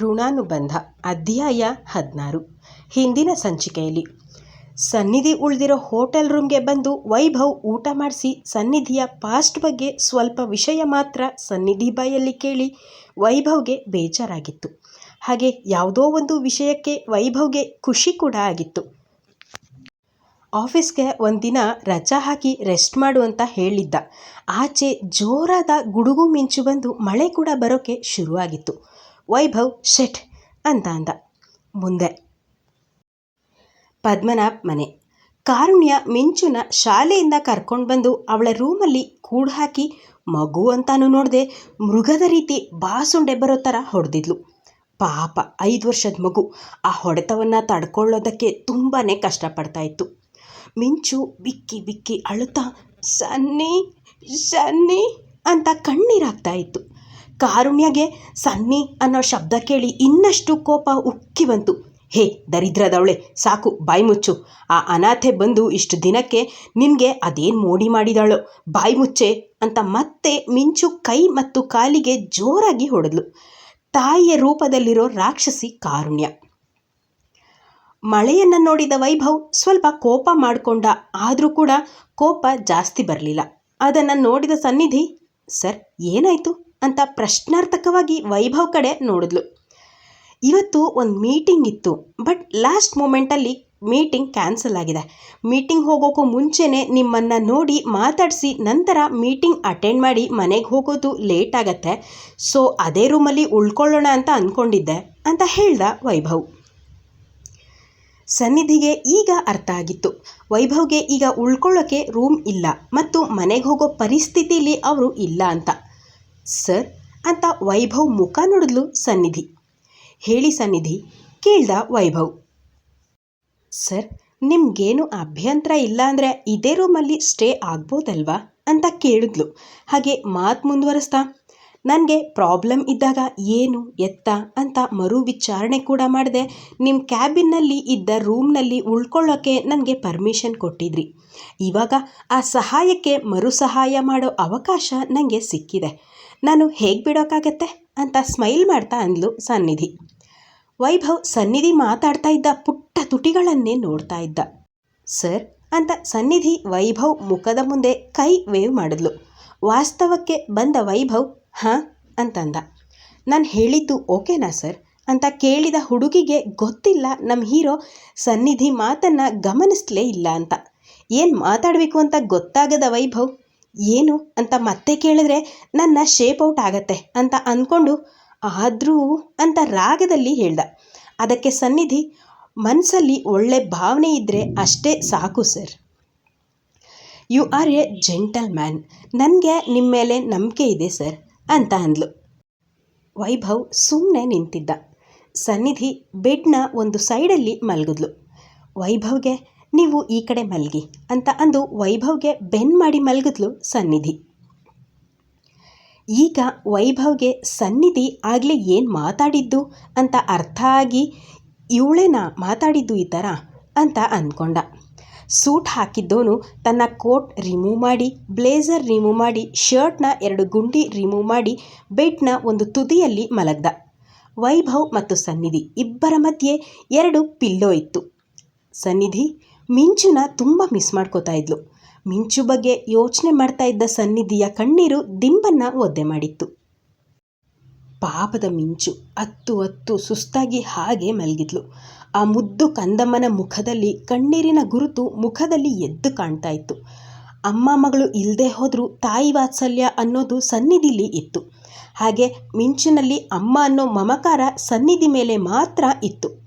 ಋಣಾನುಬಂಧ ಅಧ್ಯಾಯ ಹದಿನಾರು. ಹಿಂದಿನ ಸಂಚಿಕೆಯಲ್ಲಿ, ಸನ್ನಿಧಿ ಉಳಿದಿರೋ ಹೋಟೆಲ್ ರೂಮ್ಗೆ ಬಂದು ವೈಭವ್ ಊಟ ಮಾಡಿಸಿ ಸನ್ನಿಧಿಯ ಪಾಸ್ಟ್ ಬಗ್ಗೆ ಸ್ವಲ್ಪ ವಿಷಯ ಮಾತ್ರ ಸನ್ನಿಧಿ ಬಾಯಲ್ಲಿ ಕೇಳಿ ವೈಭವ್ಗೆ ಬೇಜಾರಾಗಿತ್ತು. ಹಾಗೆ ಯಾವುದೋ ಒಂದು ವಿಷಯಕ್ಕೆ ವೈಭವ್ಗೆ ಖುಷಿ ಕೂಡ ಆಗಿತ್ತು. ಆಫೀಸ್ಗೆ ಒಂದಿನ ರಜಾ ಹಾಕಿ ರೆಸ್ಟ್ ಮಾಡು ಅಂತ ಹೇಳಿದ್ದ. ಆಚೆ ಜೋರಾದ ಗುಡುಗು ಮಿಂಚು ಬಂದು ಮಳೆ ಕೂಡ ಬರೋಕ್ಕೆ ಶುರುವಾಗಿತ್ತು. ವೈಭವ್ ಶೆಟ್ ಅಂತ ಅಂದ. ಮುಂದೆ. ಪದ್ಮನಾಭ್ ಮನೆ. ಕಾರುಣ್ಯ ಮಿಂಚುನ ಶಾಲೆಯಿಂದ ಕರ್ಕೊಂಡು ಬಂದು ಅವಳ ರೂಮಲ್ಲಿ ಕೂಡು ಹಾಕಿ ಮಗು ಅಂತಾನು ನೋಡದೆ ಮೃಗದ ರೀತಿ ಬಾಸುಂಡೆ ಬರೋ ಥರ ಹೊಡೆದಿದ್ಲು. ಪಾಪ ಐದು ವರ್ಷದ ಮಗು ಆ ಹೊಡೆತವನ್ನು ತಡ್ಕೊಳ್ಳೋದಕ್ಕೆ ತುಂಬಾ ಕಷ್ಟಪಡ್ತಾ ಇತ್ತು. ಮಿಂಚು ಬಿಕ್ಕಿ ಬಿಕ್ಕಿ ಅಳುತ್ತಾ, ಸನ್ನಿ ಸನ್ನಿ ಅಂತ ಕಣ್ಣೀರಾಗ್ತಾ ಇತ್ತು. ಕಾರುಣ್ಯಗೆ ಸನ್ನಿ ಅನ್ನೋ ಶಬ್ದ ಕೇಳಿ ಇನ್ನಷ್ಟು ಕೋಪ ಉಕ್ಕಿ ಬಂತು. ಹೇ, ದರಿದ್ರದವಳೆ, ಸಾಕು, ಬಾಯಿ ಮುಚ್ಚು. ಆ ಅನಾಥೆ ಬಂದು ಇಷ್ಟು ದಿನಕ್ಕೆ ನಿನಗೆ ಅದೇನು ಮೋಡಿ ಮಾಡಿದಾಳೋ? ಬಾಯಿ ಮುಚ್ಚೆ ಅಂತ ಮತ್ತೆ ಮಿಂಚು ಕೈ ಮತ್ತು ಕಾಲಿಗೆ ಜೋರಾಗಿ ಹೊಡೆದ್ಲು. ತಾಯಿಯ ರೂಪದಲ್ಲಿರೋ ರಾಕ್ಷಸಿ ಕಾರುಣ್ಯ. ಮಳೆಯನ್ನು ನೋಡಿದ ವೈಭವ್ ಸ್ವಲ್ಪ ಕೋಪ ಮಾಡಿಕೊಂಡ. ಆದರೂ ಕೂಡ ಕೋಪ ಜಾಸ್ತಿ ಬರಲಿಲ್ಲ. ಅದನ್ನು ನೋಡಿದ ಸನ್ನಿಧಿ, ಸರ್, ಏನಾಯಿತು? ಅಂತ ಪ್ರಶ್ನಾರ್ಥಕವಾಗಿ ವೈಭವ್ ಕಡೆ ನೋಡಿದ್ಲು. ಇವತ್ತು ಒಂದು ಮೀಟಿಂಗ್ ಇತ್ತು ಬಟ್ ಲಾಸ್ಟ್ ಮೂಮೆಂಟಲ್ಲಿ ಮೀಟಿಂಗ್ ಕ್ಯಾನ್ಸಲ್ ಆಗಿದೆ. ಮೀಟಿಂಗ್ ಹೋಗೋಕ್ಕೂ ಮುಂಚೆನೇ ನಿಮ್ಮನ್ನು ನೋಡಿ ಮಾತಾಡಿಸಿ ನಂತರ ಮೀಟಿಂಗ್ ಅಟೆಂಡ್ ಮಾಡಿ ಮನೆಗೆ ಹೋಗೋದು ಲೇಟ್ ಆಗತ್ತೆ ಸೊ ಅದೇ ರೂಮಲ್ಲಿ ಉಳ್ಕೊಳ್ಳೋಣ ಅಂತ ಅಂದ್ಕೊಂಡಿದ್ದೆ ಅಂತ ಹೇಳ್ದ ವೈಭವ್. ಸನ್ನಿಧಿಗೆ ಈಗ ಅರ್ಥ ಆಗಿತ್ತು. ವೈಭವ್ಗೆ ಈಗ ಉಳ್ಕೊಳ್ಳೋಕ್ಕೆ ರೂಮ್ ಇಲ್ಲ, ಮತ್ತು ಮನೆಗೆ ಹೋಗೋ ಪರಿಸ್ಥಿತಿಲಿ ಅವರು ಇಲ್ಲ ಅಂತ. ಸರ್, ಅಂತ ವೈಭವ್ ಮುಖ ನೋಡಿದ್ಲು ಸನ್ನಿಧಿ. ಹೇಳಿ ಸನ್ನಿಧಿ, ಕೇಳ್ದ ವೈಭವ್. ಸರ್, ನಿಮಗೇನು ಅಭ್ಯಂತರ ಇಲ್ಲ ಅಂದರೆ ಇದೇ ರೂಮಲ್ಲಿ ಸ್ಟೇ ಆಗ್ಬೋದಲ್ವಾ? ಅಂತ ಕೇಳಿದ್ಲು. ಹಾಗೆ ಮಾತು ಮುಂದುವರಿಸ್ತಾ, ನನಗೆ ಪ್ರಾಬ್ಲಮ್ ಇದ್ದಾಗ ಏನು ಎತ್ತ? ಅಂತ ಮರು ವಿಚಾರಣೆ ಕೂಡ ಮಾಡಿದೆ ನಿಮ್ಮ ಕ್ಯಾಬಿನ್ನಲ್ಲಿ ಇದ್ದ ರೂಮ್ನಲ್ಲಿ ಉಳ್ಕೊಳ್ಳೋಕ್ಕೆ ನನಗೆ ಪರ್ಮಿಷನ್ ಕೊಟ್ಟಿದ್ರಿ. ಇವಾಗ ಆ ಸಹಾಯಕ್ಕೆ ಮರು ಸಹಾಯ ಮಾಡೋ ಅವಕಾಶ ನನಗೆ ಸಿಕ್ಕಿದೆ. ನಾನು ಹೇಗೆ ಬಿಡೋಕ್ಕಾಗತ್ತೆ ಅಂತ ಸ್ಮೈಲ್ ಮಾಡ್ತಾ ಅಂದ್ಲು ಸನ್ನಿಧಿ. ವೈಭವ್ ಸನ್ನಿಧಿ ಮಾತಾಡ್ತಾ ಇದ್ದ ಪುಟ್ಟ ತುಟಿಗಳನ್ನೇ ನೋಡ್ತಾ ಇದ್ದ. ಸರ್ ಅಂತ ಸನ್ನಿಧಿ ವೈಭವ್ ಮುಖದ ಮುಂದೆ ಕೈ ವೇವ್ ಮಾಡಿದ್ಲು. ವಾಸ್ತವಕ್ಕೆ ಬಂದ ವೈಭವ್, ಹಾಂ ಅಂತಂದ. ನಾನು ಹೇಳಿದ್ದು ಓಕೆನಾ ಸರ್? ಅಂತ ಕೇಳಿದ ಹುಡುಗಿಗೆ ಗೊತ್ತಿಲ್ಲ ನಮ್ಮ ಹೀರೋ ಸನ್ನಿಧಿ ಮಾತನ್ನು ಗಮನಿಸ್ಲೇ ಇಲ್ಲ ಅಂತ. ಏನು ಮಾತಾಡಬೇಕು ಅಂತ ಗೊತ್ತಾಗದ ವೈಭವ್? ಏನು ಅಂತ ಮತ್ತೆ ಕೇಳಿದ್ರೆ ನನ್ನ ಶೇಪ್ ಔಟ್ ಆಗತ್ತೆ ಅಂತ ಅಂದ್ಕೊಂಡು ಆದರೂ ಅಂತ ರಾಗದಲ್ಲಿ ಹೇಳ್ದ. ಅದಕ್ಕೆ ಸನ್ನಿಧಿ ಮನಸ್ಸಲ್ಲಿ ಒಳ್ಳೆ ಭಾವನೆ ಇದ್ದರೆ ಅಷ್ಟೇ ಸಾಕು sir. You are a gentleman ನನಗೆ ನಿಮ್ಮ ಮೇಲೆ ನಂಬಿಕೆ ಇದೆ ಸರ್ ಅಂತ ಅಂದ್ಲು. ವೈಭವ್ ಸುಮ್ಮನೆ ನಿಂತಿದ್ದ. ಸನ್ನಿಧಿ ಬೆಡ್ನ ಒಂದು ಸೈಡಲ್ಲಿ ಮಲಗಿದ್ಲು. ವೈಭವ್ಗೆ ನೀವು ಈ ಕಡೆ ಮಲಗಿ ಅಂತ ಅಂದು ವೈಭವ್ಗೆ ಬೆನ್ ಮಾಡಿ ಮಲಗಿದ್ಲು ಸನ್ನಿಧಿ. ಈಗ ವೈಭವ್ಗೆ ಸನ್ನಿಧಿ ಆಗಲೇ ಏನು ಮಾತಾಡಿದ್ದು ಅಂತ ಅರ್ಥ ಆಗಿ ಇವಳೇನಾ ಮಾತಾಡಿದ್ದು ಈ ಥರ ಅಂತ ಅಂದ್ಕೊಂಡ ಸೂಟ್ ಹಾಕಿದ್ದೋನು ತನ್ನ ಕೋಟ್ ರಿಮೂವ್ ಮಾಡಿ, ಬ್ಲೇಸರ್ ರಿಮೂವ್ ಮಾಡಿ, ಶರ್ಟ್ನ ಎರಡು ಗುಂಡಿ ರಿಮೂವ್ ಮಾಡಿ, ಬೆಡ್ನ ಒಂದು ತುದಿಯಲ್ಲಿ ಮಲಗ್ದ. ವೈಭವ್ ಮತ್ತು ಸನ್ನಿಧಿ ಇಬ್ಬರ ಮಧ್ಯೆ ಎರಡು ಪಿಲ್ಲೋ ಇತ್ತು. ಸನ್ನಿಧಿ ಮಿಂಚುನ ತುಂಬ ಮಿಸ್ ಮಾಡ್ಕೋತಾ ಇದ್ಲು. ಮಿಂಚು ಬಗ್ಗೆ ಯೋಚನೆ ಮಾಡ್ತಾ ಇದ್ದ ಸನ್ನಿಧಿಯ ಕಣ್ಣೀರು ದಿಂಬನ್ನು ಒದ್ದೆ ಮಾಡಿತ್ತು. ಪಾಪದ ಮಿಂಚು ಹತ್ತು ಹತ್ತು ಸುಸ್ತಾಗಿ ಹಾಗೆ ಮಲಗಿದ್ಲು. ಆ ಮುದ್ದು ಕಂದಮ್ಮನ ಮುಖದಲ್ಲಿ ಕಣ್ಣೀರಿನ ಗುರುತು ಮುಖದಲ್ಲಿ ಎದ್ದು ಕಾಣ್ತಾ ಇತ್ತು. ಅಮ್ಮ ಮಗಳು ಇಲ್ಲದೆ ಹೋದರೂ ತಾಯಿ ವಾತ್ಸಲ್ಯ ಅನ್ನೋದು ಸನ್ನಿಧಿಲಿ ಇತ್ತು. ಹಾಗೆ ಮಿಂಚಿನಲ್ಲಿ ಅಮ್ಮ ಅನ್ನೋ ಮಮಕಾರ ಸನ್ನಿಧಿ ಮೇಲೆ ಮಾತ್ರ ಇತ್ತು.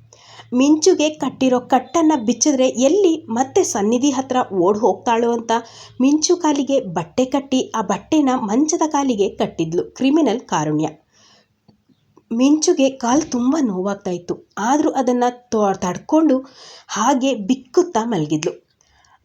ಮಿಂಚುಗೆ ಕಟ್ಟಿರೋ ಕಟ್ಟನ್ನು ಬಿಚ್ಚಿದ್ರೆ ಎಲ್ಲಿ ಮತ್ತೆ ಸನ್ನಿಧಿ ಹತ್ರ ಓಡ್ ಹೋಗ್ತಾಳು ಅಂತ ಮಿಂಚು ಕಾಲಿಗೆ ಬಟ್ಟೆ ಕಟ್ಟಿ ಆ ಬಟ್ಟೆನ ಮಂಚದ ಕಾಲಿಗೆ ಕಟ್ಟಿದ್ಲು ಕ್ರಿಮಿನಲ್ ಕಾರುಣ್ಯ. ಮಿಂಚುಗೆ ಕಾಲು ತುಂಬ ನೋವಾಗ್ತಾ ಇತ್ತು. ಆದರೂ ಅದನ್ನು ತೊ, ತಡ್ಕೊಂಡು ಹಾಗೆ ಬಿಕ್ಕುತ್ತಾ ಮಲಗಿದ್ಲು.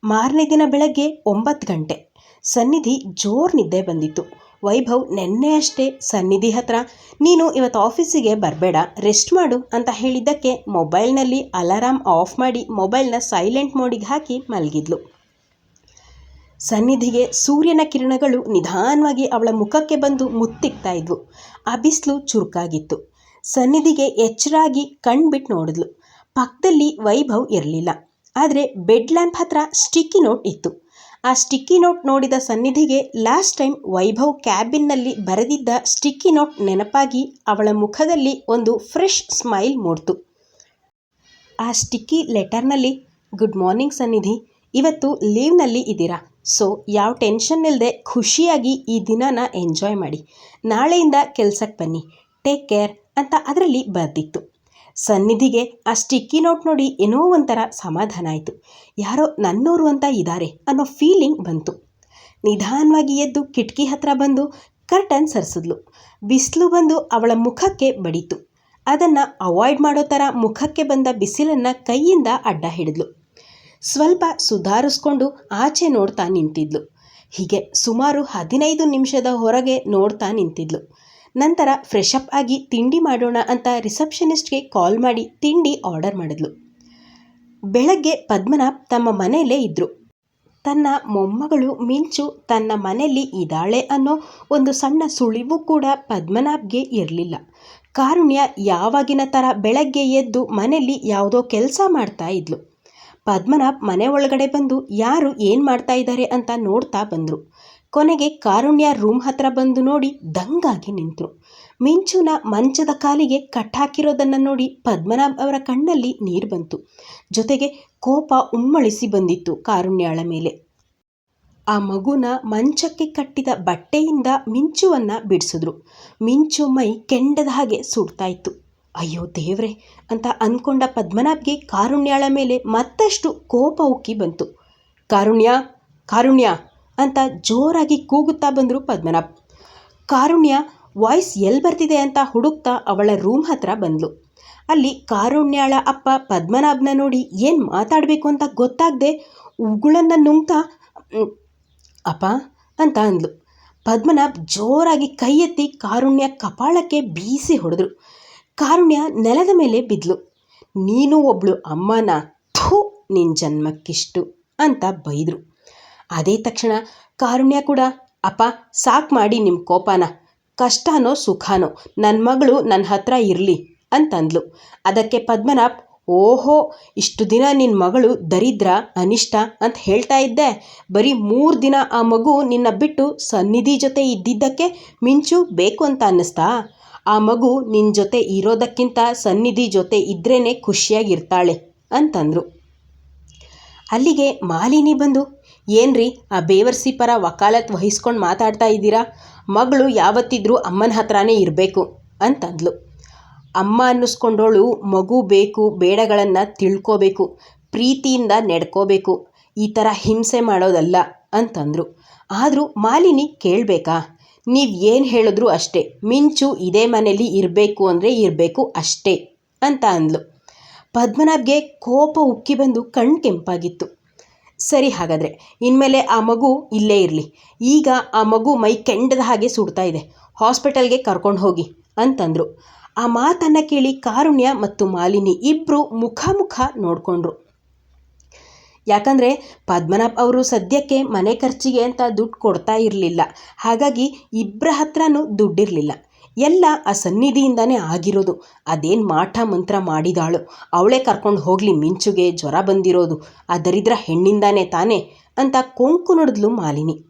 ಮಾರನೇ ದಿನ ಬೆಳಗ್ಗೆ ಒಂಬತ್ತು ಗಂಟೆ. ಸನ್ನಿಧಿ ಜೋರು ನಿದ್ದೆ ಬಂದಿತ್ತು. ವೈಭವ್ ನೆನ್ನೆ ಅಷ್ಟೇ ಸನ್ನಿಧಿ ಹತ್ರ, ನೀನು ಇವತ್ತು ಆಫೀಸಿಗೆ ಬರಬೇಡ, ರೆಸ್ಟ್ ಮಾಡು ಅಂತ ಹೇಳಿದ್ದಕ್ಕೆ ಮೊಬೈಲ್ನಲ್ಲಿ ಅಲಾರಾಮ್ ಆಫ್ ಮಾಡಿ ಮೊಬೈಲ್ನ ಸೈಲೆಂಟ್ ಮೋಡಿಗೆ ಹಾಕಿ ಮಲಗಿದ್ಲು. ಸನ್ನಿಧಿಗೆ ಸೂರ್ಯನ ಕಿರಣಗಳು ನಿಧಾನವಾಗಿ ಅವಳ ಮುಖಕ್ಕೆ ಬಂದು ಮುತ್ತಿಕ್ತಾ ಇದ್ವು. ಆ ಬಿಸಿಲು ಚುರುಕಾಗಿತ್ತು. ಸನ್ನಿಧಿಗೆ ಎಚ್ಚರಾಗಿ ಕಣ್ಬಿಟ್ಟು ನೋಡಿದ್ಲು. ಪಕ್ಕದಲ್ಲಿ ವೈಭವ್ ಇರಲಿಲ್ಲ. ಆದರೆ ಬೆಡ್ ಲ್ಯಾಂಪ್ ಹತ್ರ ಸ್ಟಿಕ್ಕಿ ನೋಟ್ ಇತ್ತು. ಆ ಸ್ಟಿಕ್ಕಿ ನೋಟ್ ನೋಡಿದ ಸನ್ನಿಧಿಗೆ ಲಾಸ್ಟ್ ಟೈಮ್ ವೈಭವ್ ಕ್ಯಾಬಿನ್ನಲ್ಲಿ ಬರೆದಿದ್ದ ಸ್ಟಿಕ್ಕಿ ನೋಟ್ ನೆನಪಾಗಿ ಅವಳ ಮುಖದಲ್ಲಿ ಒಂದು ಫ್ರೆಶ್ ಸ್ಮೈಲ್ ಮೂಡ್ತು. ಆ ಸ್ಟಿಕ್ಕಿ ಲೆಟರ್ನಲ್ಲಿ ಗುಡ್ ಮಾರ್ನಿಂಗ್ ಸನ್ನಿಧಿ, ಇವತ್ತು ಲೀವ್ನಲ್ಲಿ ಇದ್ದೀರಾ? ಸೊ ಯಾವ ಟೆನ್ಷನ್ ಇಲ್ಲದೆ ಖುಷಿಯಾಗಿ ಈ ದಿನನ ಎಂಜಾಯ್ ಮಾಡಿ. ನಾಳೆಯಿಂದ ಕೆಲಸಕ್ಕೆ ಬನ್ನಿ. ಟೇಕ್ ಕೇರ್ ಅಂತ ಅದರಲ್ಲಿ ಬರೆದಿತ್ತು. ಸನ್ನಿಧಿಗೆ ಆ ಸ್ಟಿಕ್ಕಿ ನೋಟ್ ನೋಡಿ ಏನೋ ಒಂಥರ ಸಮಾಧಾನ ಆಯಿತು. ಯಾರೋ ನನ್ನೋರು ಅಂತ ಇದ್ದಾರೆ ಅನ್ನೋ ಫೀಲಿಂಗ್ ಬಂತು. ನಿಧಾನವಾಗಿ ಎದ್ದು ಕಿಟಕಿ ಹತ್ರ ಬಂದು ಕರ್ಟನ್ ಸರಿಸಿದ್ಲು. ಬಿಸಿಲು ಬಂದು ಅವಳ ಮುಖಕ್ಕೆ ಬಡಿತು. ಅದನ್ನು ಅವಾಯ್ಡ್ ಮಾಡೋ ಥರ ಮುಖಕ್ಕೆ ಬಂದ ಬಿಸಿಲನ್ನು ಕೈಯಿಂದ ಅಡ್ಡ ಹಿಡಿದ್ಲು. ಸ್ವಲ್ಪ ಸುಧಾರಿಸ್ಕೊಂಡು ಆಚೆ ನೋಡ್ತಾ ನಿಂತಿದ್ಲು. ಹೀಗೆ ಸುಮಾರು ಹದಿನೈದು ನಿಮಿಷದ ಹೊರಗೆ ನೋಡ್ತಾ ನಿಂತಿದ್ಲು. ನಂತರ ಫ್ರೆಶ್ ಅಪ್ ಆಗಿ ತಿಂಡಿ ಮಾಡೋಣ ಅಂತ ರಿಸೆಪ್ಷನಿಸ್ಟ್ಗೆ ಕಾಲ್ ಮಾಡಿ ತಿಂಡಿ ಆರ್ಡರ್ ಮಾಡಿದ್ಲು. ಬೆಳಗ್ಗೆ ಪದ್ಮನಾಭ್ ತಮ್ಮ ಮನೆಯಲ್ಲೇ ಇದ್ದರು ತನ್ನ ಮೊಮ್ಮಗಳು ಮಿಂಚು ತನ್ನ ಮನೆಯಲ್ಲಿ ಇದ್ದಾಳೆ ಅನ್ನೋ ಒಂದು ಸಣ್ಣ ಸುಳಿವು ಕೂಡ ಪದ್ಮನಾಭ್ಗೆ ಇರಲಿಲ್ಲ. ಕಾರುಣ್ಯ ಯಾವಾಗಿನ ಥರ ಬೆಳಗ್ಗೆ ಎದ್ದು ಮನೆಯಲ್ಲಿ ಯಾವುದೋ ಕೆಲಸ ಮಾಡ್ತಾ ಇದ್ಲು. ಪದ್ಮನಾಭ್ ಮನೆ ಒಳಗಡೆ ಬಂದು ಯಾರು ಏನು ಮಾಡ್ತಾ ಇದ್ದಾರೆ ಅಂತ ನೋಡ್ತಾ ಬಂದರು. ಕೊನೆಗೆ ಕಾರುಣ್ಯ ರೂಮ್ ಹತ್ರ ಬಂದು ನೋಡಿ ದಂಗಾಗಿ ನಿಂತರು. ಮಿಂಚುನ ಮಂಚದ ಕಾಲಿಗೆ ಕಟ್ಟಾಕಿರೋದನ್ನು ನೋಡಿ ಪದ್ಮನಾಭ್ ಅವರ ಕಣ್ಣಲ್ಲಿ ನೀರು ಬಂತು. ಜೊತೆಗೆ ಕೋಪ ಉಮ್ಮಳಿಸಿ ಬಂದಿತ್ತು ಕಾರುಣ್ಯಳ ಮೇಲೆ. ಆ ಮಗುನ ಮಂಚಕ್ಕೆ ಕಟ್ಟಿದ ಬಟ್ಟೆಯಿಂದ ಮಿಂಚುವನ್ನು ಬಿಡಿಸಿದ್ರು. ಮಿಂಚು ಮೈ ಕೆಂಡದ ಹಾಗೆ ಸುಡ್ತಾ ಇತ್ತು ಅಯ್ಯೋ ದೇವ್ರೆ ಅಂತ ಅಂದ್ಕೊಂಡ ಪದ್ಮನಾಭ್ಗೆ ಕಾರುಣ್ಯಾಳ ಮೇಲೆ ಮತ್ತಷ್ಟು ಕೋಪ ಉಕ್ಕಿ ಬಂತು. ಕಾರುಣ್ಯ ಕಾರುಣ್ಯ. ಅಂತ ಜೋರಾಗಿ ಕೂಗುತ್ತಾ ಬಂದರು ಪದ್ಮನಾಭ್. ಕಾರುಣ್ಯ ವಾಯ್ಸ್ ಎಲ್ಲಿ ಬರ್ತಿದೆ ಅಂತ ಹುಡುಕ್ತಾ ಅವಳ ರೂಮ್ ಹತ್ರ ಬಂದ್ಲು. ಅಲ್ಲಿ ಕಾರುಣ್ಯಾಳ ಅಪ್ಪ ಪದ್ಮನಾಭನ ನೋಡಿ ಏನು ಮಾತಾಡಬೇಕು ಅಂತ ಗೊತ್ತಾಗದೆ ಉಗುಳನ್ನು ನುಂಗ್ತಾ "ಮ್, ಅಪ್ಪ ಅಂತ ಅಂದ್ಲು. ಪದ್ಮನಾಭ್ ಜೋರಾಗಿ ಕೈ ಎತ್ತಿ ಕಾರುಣ್ಯ ಕಪಾಳಕ್ಕೆ ಬೀಸಿ ಹೊಡೆದ್ರು. ಕಾರುಣ್ಯ ನೆಲದ ಮೇಲೆ ಬಿದ್ಲು. ನೀನು ಒಬ್ಳು ಅಮ್ಮನ ಥೂ ನಿನ್ನ ಜನ್ಮಕ್ಕಿಷ್ಟು ಅಂತ ಬೈದರು. ಅದೇ ತಕ್ಷಣ ಕಾರುಣ್ಯ ಕೂಡ, ಅಪ್ಪ, ಸಾಕು ಮಾಡಿ ನಿಮ್ಮ ಕೋಪನ. ಕಷ್ಟನೋ ಸುಖನೋ ನನ್ನ ಮಗಳು ನನ್ನ ಹತ್ರ ಇರಲಿ ಅಂತಂದ್ಲು. ಅದಕ್ಕೆ ಪದ್ಮನಾಭ್, ಓಹೋ, ಇಷ್ಟು ದಿನ ನಿನ್ನ ಮಗಳು ದರಿದ್ರ, ಅನಿಷ್ಟ ಅಂತ ಹೇಳ್ತಾ ಇದ್ದೆ. ಬರೀ ಮೂರು ದಿನ ಆ ಮಗು ನಿನ್ನ ಬಿಟ್ಟು ಸನ್ನಿಧಿ ಜೊತೆ ಇದ್ದಿದ್ದಕ್ಕೆ ಮಿಂಚು ಬೇಕು ಅಂತ ಅನ್ನಿಸ್ತಾ? ಆ ಮಗು ನಿನ್ನ ಜೊತೆ ಇರೋದಕ್ಕಿಂತ ಸನ್ನಿಧಿ ಜೊತೆ ಇದ್ರೇ ಖುಷಿಯಾಗಿರ್ತಾಳೆ ಅಂತಂದರು. ಅಲ್ಲಿಗೆ ಮಾಲಿನಿ ಬಂದು ಏನ್ರಿ? ಆ ಬೇವರ್ಸಿ ಪರ ವಕಾಲತ್ ವಹಿಸ್ಕೊಂಡು ಮಾತಾಡ್ತಾ ಇದ್ದೀರಾ? ಮಗಳು ಯಾವತ್ತಿದ್ರೂ ಅಮ್ಮನ ಹತ್ರನೇ ಇರಬೇಕು ಅಂತಂದ್ಲು. ಅಮ್ಮ ಅನ್ನಿಸ್ಕೊಂಡೋಳು ಮಗು ಬೇಕು, ಬೇಡಗಳನ್ನು ತಿಳ್ಕೋಬೇಕು, ಪ್ರೀತಿಯಿಂದ ನಡ್ಕೋಬೇಕು, ಈ ಥರ ಹಿಂಸೆ ಮಾಡೋದಲ್ಲ ಅಂತಂದರು. ಆದರೂ ಮಾಲಿನಿ ಕೇಳಬೇಕಾ? ನೀವು ಏನು ಹೇಳಿದ್ರು ಅಷ್ಟೇ, ಮಿಂಚು ಇದೇ ಮನೇಲಿ ಇರಬೇಕು ಅಂದರೆ ಇರಬೇಕು ಅಷ್ಟೇ ಅಂತ ಅಂದ್ಲು. ಪದ್ಮನಾಭ್ಗೆ ಕೋಪ ಉಕ್ಕಿ ಬಂದು ಕಣ್ಣು ಕೆಂಪಾಗಿತ್ತು. ಸರಿ ಹಾಗಾದರೆ, ಇನ್ಮೇಲೆ ಆ ಮಗು ಇಲ್ಲೇ ಇರಲಿ. ಈಗ ಆ ಮಗು ಮೈ ಕೆಂಡದ ಹಾಗೆ ಸುಡ್ತಾ ಇದೆ. ಹಾಸ್ಪಿಟಲ್ಗೆ ಕರ್ಕೊಂಡು ಹೋಗಿ ಅಂತಂದರು. ಆ ಮಾತನ್ನು ಕೇಳಿ ಕಾರುಣ್ಯ ಮತ್ತು ಮಾಲಿನಿ ಇಬ್ಬರು ಮುಖಾಮುಖ ನೋಡಿಕೊಂಡ್ರು. ಯಾಕಂದರೆ, ಪದ್ಮನಾಭ್ ಅವರು ಸದ್ಯಕ್ಕೆ ಮನೆ ಖರ್ಚಿಗೆ ಅಂತ ದುಡ್ಡು ಕೊಡ್ತಾ ಇರಲಿಲ್ಲ. ಹಾಗಾಗಿ ಇಬ್ಬರ ಹತ್ರನೂ ದುಡ್ಡಿರಲಿಲ್ಲ. ಎಲ್ಲ ಆ ಸನ್ನಿಧಿಯಿಂದನೇ ಆಗಿರೋದು. ಅದೇನು ಮಾಟ ಮಂತ್ರ ಮಾಡಿದಾಳು. ಅವಳೇ ಕರ್ಕೊಂಡು ಹೋಗಲಿ, ಮಿಂಚುಗೆ ಜ್ವರ ಬಂದಿರೋದು. ಆ ದರಿದ್ರ ಹೆಣ್ಣಿಂದಾನೇ ತಾನೇ? ಅಂತ ಕೊಂಕು ನೋಡಿದ್ಲು ಮಾಲಿನಿ.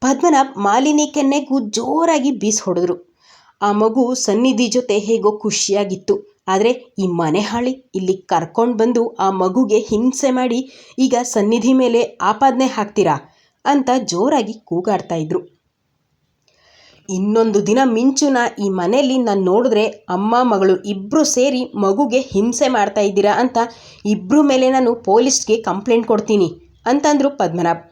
ಪದ್ಮನಾಭ್ ಮಾಲಿನಿ ಕೆನ್ನೆಗೂ ಜೋರಾಗಿ ಬೀಸ್ ಹೊಡೆದ್ರು. ಆ ಮಗು ಸನ್ನಿಧಿ ಜೊತೆ ಹೇಗೋ ಖುಷಿಯಾಗಿತ್ತು. ಆದರೆ ಈ ಮನೆ ಹಾಳಿ ಇಲ್ಲಿ ಕರ್ಕೊಂಡು ಬಂದು ಆ ಮಗುಗೆ ಹಿಂಸೆ ಮಾಡಿ ಈಗ ಸನ್ನಿಧಿ ಮೇಲೆ ಆಪಾದನೆ ಹಾಕ್ತೀರಾ? ಅಂತ ಜೋರಾಗಿ ಕೂಗಾಡ್ತಾ ಇದ್ರು. ಇನ್ನೊಂದು ದಿನ ಮಿಂಚುನ ಈ ಮನೆಯಲ್ಲಿ ನಾನು ನೋಡಿದ್ರೆ ಅಮ್ಮ, ಮಗಳು ಇಬ್ಬರು ಸೇರಿ ಮಗುಗೆ ಹಿಂಸೆ ಮಾಡ್ತಾ ಇದ್ದೀರಾ ಅಂತ ಇಬ್ಬರ ಮೇಲೆ ನಾನು ಪೊಲೀಸ್ಗೆ ಕಂಪ್ಲೇಂಟ್ ಕೊಡ್ತೀನಿ ಅಂತಂದರು ಪದ್ಮನಾಭ್.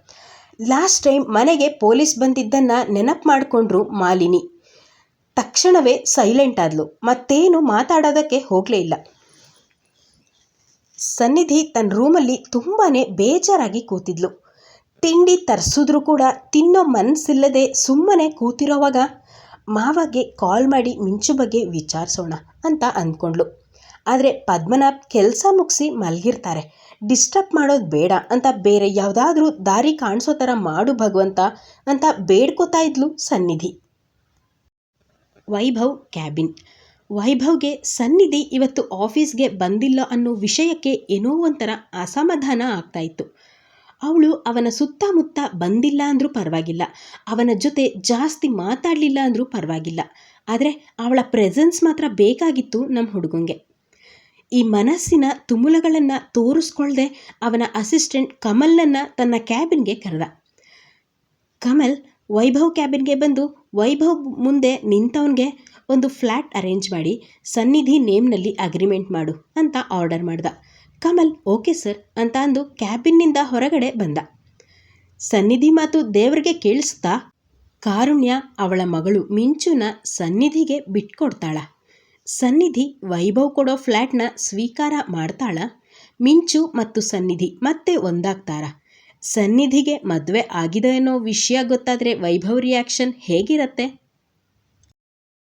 ಲಾಸ್ಟ್ ಟೈಮ್ ಮನೆಗೆ ಪೊಲೀಸ್ ಬಂದಿದ್ದನ್ನು ನೆನಪು ಮಾಡಿಕೊಂಡ್ರು ಮಾಲಿನಿ. ತಕ್ಷಣವೇ ಸೈಲೆಂಟ್ ಆದಳು ಮತ್ತೇನು ಮಾತಾಡೋದಕ್ಕೆ ಹೋಗಲೇ ಇಲ್ಲ. ಸನ್ನಿಧಿ ತನ್ನ ರೂಮಲ್ಲಿ ತುಂಬಾ ಬೇಜಾರಾಗಿ ಕೂತಿದ್ಲು. ತಿಂಡಿ ತರಿಸಿದ್ರು ಕೂಡ ತಿನ್ನೋ ಮನಸ್ಸಿಲ್ಲದೆ ಸುಮ್ಮನೆ ಕೂತಿರೋವಾಗ ಮಾವಗೆ ಕಾಲ್ ಮಾಡಿ ಮಿಂಚು ಬಗ್ಗೆ ವಿಚಾರಿಸೋಣ ಅಂತ ಅಂದ್ಕೊಂಡ್ಳು. ಆದರೆ ಪದ್ಮನಾಭ್ ಕೆಲಸ ಮುಗಿಸಿ ಮಲಗಿರ್ತಾರೆ. ಡಿಸ್ಟರ್ಬ್ ಮಾಡೋದು ಬೇಡ ಅಂತ ಬೇರೆ ಯಾವುದಾದ್ರೂ ದಾರಿ ಕಾಣಿಸೋ ಥರ ಮಾಡು ಭಗವಂತ ಅಂತ ಬೇಡ್ಕೋತಾ ಇದ್ಲು ಸನ್ನಿಧಿ. ವೈಭವ್ ಕ್ಯಾಬಿನ್. ವೈಭವ್ಗೆ ಸನ್ನಿಧಿ ಇವತ್ತು ಆಫೀಸ್ಗೆ ಬಂದಿಲ್ಲ ಅನ್ನೋ ವಿಷಯಕ್ಕೆ ಏನೋ ಒಂಥರ ಅಸಮಾಧಾನ ಆಗ್ತಾ ಇತ್ತು. ಅವಳು ಅವನ ಸುತ್ತಮುತ್ತ ಬಂದಿಲ್ಲ ಅಂದರೂ ಪರವಾಗಿಲ್ಲ. ಅವನ ಜೊತೆ ಜಾಸ್ತಿ ಮಾತಾಡಲಿಲ್ಲ ಅಂದರೂ ಪರವಾಗಿಲ್ಲ. ಆದರೆ ಅವಳ ಪ್ರೆಸೆನ್ಸ್ ಮಾತ್ರ ಬೇಕಾಗಿತ್ತು ನಮ್ಮ ಹುಡುಗಂಗೆ. ಈ ಮನಸ್ಸಿನ ತುಮುಲಗಳನ್ನು ತೋರಿಸ್ಕೊಳ್ಳದೆ ಅವನ ಅಸಿಸ್ಟೆಂಟ್ ಕಮಲನ್ನು ತನ್ನ ಕ್ಯಾಬಿನ್ಗೆ ಕರೆದ. ಕಮಲ್ ವೈಭವ್ ಕ್ಯಾಬಿನ್ಗೆ ಬಂದು ವೈಭವ್ ಮುಂದೆ ನಿಂತವನಿಗೆ ಒಂದು ಫ್ಲ್ಯಾಟ್ ಅರೇಂಜ್ ಮಾಡಿ ಸನ್ನಿಧಿ ನೇಮ್ನಲ್ಲಿ ಅಗ್ರಿಮೆಂಟ್ ಮಾಡು ಅಂತ ಆರ್ಡರ್ ಮಾಡ್ದ. ಕಮಲ್, ಓಕೆ ಸರ್, ಅಂತ ಅಂದು ಕ್ಯಾಬಿನ್ನಿಂದ ಹೊರಗಡೆ ಬಂದ. ಸನ್ನಿಧಿ ಮಾತು ದೇವರಿಗೆ ಕೇಳಿಸ್ತಾ ಕಾರುಣ್ಯ ಅವಳ ಮಗಳು ಮಿಂಚುನ ಸನ್ನಿಧಿಗೆ ಬಿಟ್ಕೊಡ್ತಾಳ. ಸನ್ನಿಧಿ ವೈಭವ್ ಕೊಡೋ ಫ್ಲ್ಯಾಟ್ನ ಸ್ವೀಕಾರ ಮಾಡ್ತಾಳ, ಮಿಂಚು ಮತ್ತು ಸನ್ನಿಧಿ ಮತ್ತೆ ಒಂದಾಗ್ತಾರ. ಸನ್ನಿಧಿಗೆ ಮದುವೆ ಆಗಿದೆ ಅನ್ನೋ ವಿಷಯ ಗೊತ್ತಾದರೆ ವೈಭವ್ ರಿಯಾಕ್ಷನ್ ಹೇಗಿರತ್ತೆ?